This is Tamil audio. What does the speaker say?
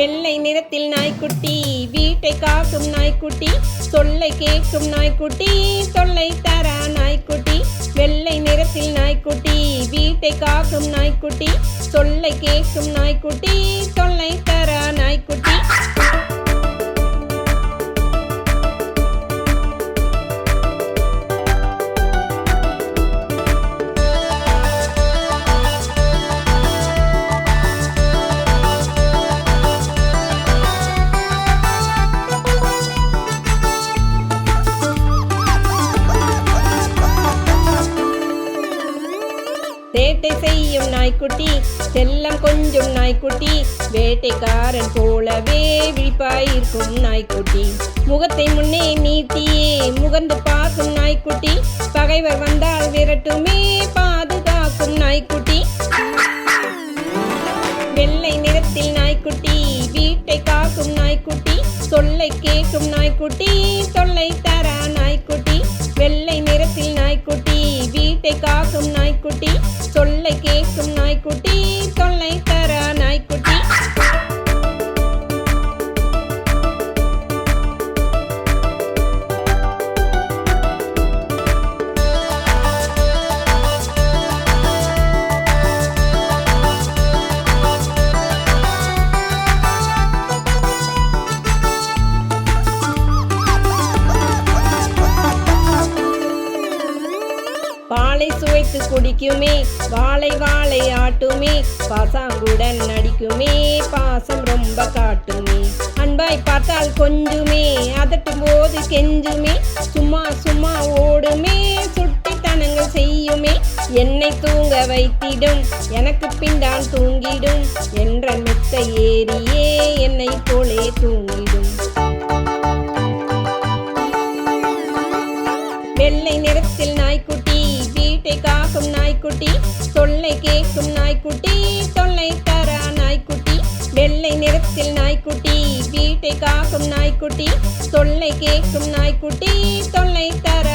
வெள்ளை நிறத்தில் நாய்க்குட்டி வீட்டை காக்கும் நாய்க்குட்டி சொல்லை கேட்கும் நாய்க்குட்டி தொல்லை தரா நாய்க்குட்டி வெள்ளை நிறத்தில் நாய்க்குட்டி வீட்டை காக்கும் நாய்க்குட்டி சொல்லை கேட்கும் நாய்க்குட்டி தொல்லை தர சேட்டை செய்யும் நாய்க்குட்டி செல்லம் கொஞ்சம் நாய்க்குட்டி வேட்டைக்காரன் போலவே விழிப்பாயிருக்கும் நாய்க்குட்டி. முகத்தை முன்னே நீட்டியே முகந்து பார்க்கும் நாய்க்குட்டி பகைவர் வந்தால் விரட்டுமே பாதுகாக்கும் நாய்க்குட்டி. வெள்ளை நிறத்தில் நாய்க்குட்டி வீட்டை காக்கும் நாய்க்குட்டி சொல்லை கேட்கும் நாய்க்குட்டி தொல்லை தரா நாய்க்குட்டி. வெள்ளை நிறத்தில் நாய்க்குட்டி வீட்டை காக்கும் பாலை குடிக்குமே வாழை வாழை ஆட்டுமே பாசாங்குடன் நடிக்குமே பாசம் ரொம்ப காட்டுமே. அன்பாய் பார்த்தால் கொஞ்சுமே அதட்டும் போது கெஞ்சுமே சும்மா சும்மா ஓடுமே சுட்டித்தனங்கள் செய்யுமே என்னை தூங்க வைத்திடும் எனக்கு பின்தான் தூங்கிடும் என்ற மெத்த ஏறியே என்னை போலே தூங்கிடும். நாய்க்குட்டி சொல்லை கேட்கும் நாய்க்குட்டி தொல்லை தரா நாய்க்குட்டி வெள்ளை நிறத்தில் நாய்க்குட்டி வீட்டை காக்கும் நாய்க்குட்டி சொல்லை கேட்கும் நாய்க்குட்டி தொல்லை தரா